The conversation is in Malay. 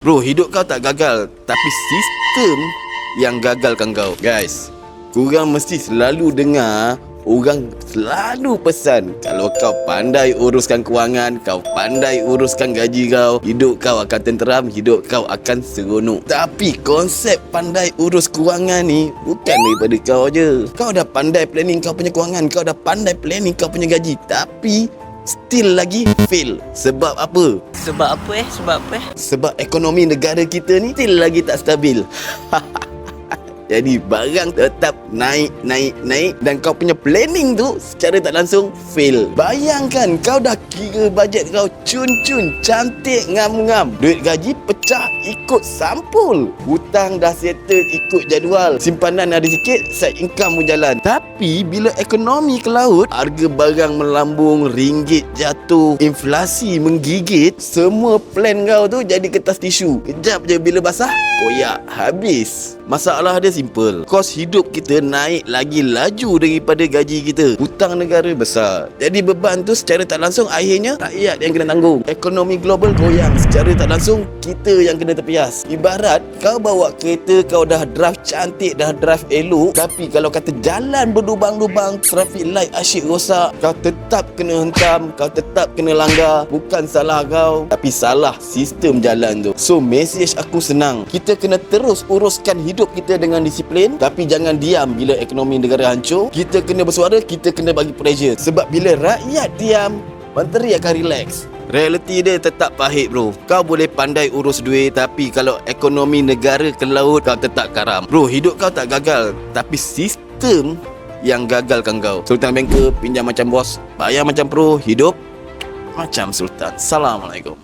Bro, hidup kau tak gagal Tapi sistem yang gagalkan kau. Guys, korang mesti selalu dengar Orang selalu pesan Kalau kau pandai uruskan kewangan Kau pandai uruskan gaji kau Hidup kau akan tenteram Hidup kau akan seronok. Tapi konsep pandai urus kewangan ni Bukan daripada kau je. Kau dah pandai planning kau punya kewangan Kau dah pandai planning kau punya gaji Tapi Still lagi fail Sebab apa? Sebab apa eh? Sebab apa eh? Sebab ekonomi negara kita ni still lagi tak stabil. Jadi barang tetap naik, naik, naik dan kau punya planning tu secara tak langsung fail. Bayangkan kau dah kira bajet kau cun-cun, cantik, ngam-ngam. Duit gaji pecah ikut sampul. Hutang dah settle ikut jadual. Simpanan ada sikit, side income pun jalan. Tapi bila ekonomi ke laut, harga barang melambung, ringgit jatuh, inflasi menggigit, semua plan kau tu jadi kertas tisu. Kejap je bila basah, koyak, habis. Masalah dia simple. Kos hidup kita naik lagi laju daripada gaji kita. Hutang negara besar. Jadi beban tu secara tak langsung akhirnya rakyat yang kena tanggung. Ekonomi global goyang. Secara tak langsung kita yang kena terpias. Ibarat kau bawa kereta kau dah drive cantik, dah drive elok. Tapi kalau kata jalan berlubang-lubang, traffic light asyik rosak, kau tetap kena hentam, kau tetap kena langgar. Bukan salah kau, tapi salah sistem jalan tu. So message aku senang. Kita kena terus uruskan hidup kita dengan disiplin tapi jangan diam bila ekonomi negara hancur. Kita kena bersuara, kita kena bagi pressure. Sebab bila rakyat diam, menteri akan relax. Realiti dia tetap pahit bro Kau boleh pandai urus duit Tapi kalau ekonomi negara ke laut Kau tetap karam Bro hidup kau tak gagal Tapi sistem yang gagalkan kau. Sultan Banker pinjam macam bos Bayar macam pro Hidup macam Sultan. Assalamualaikum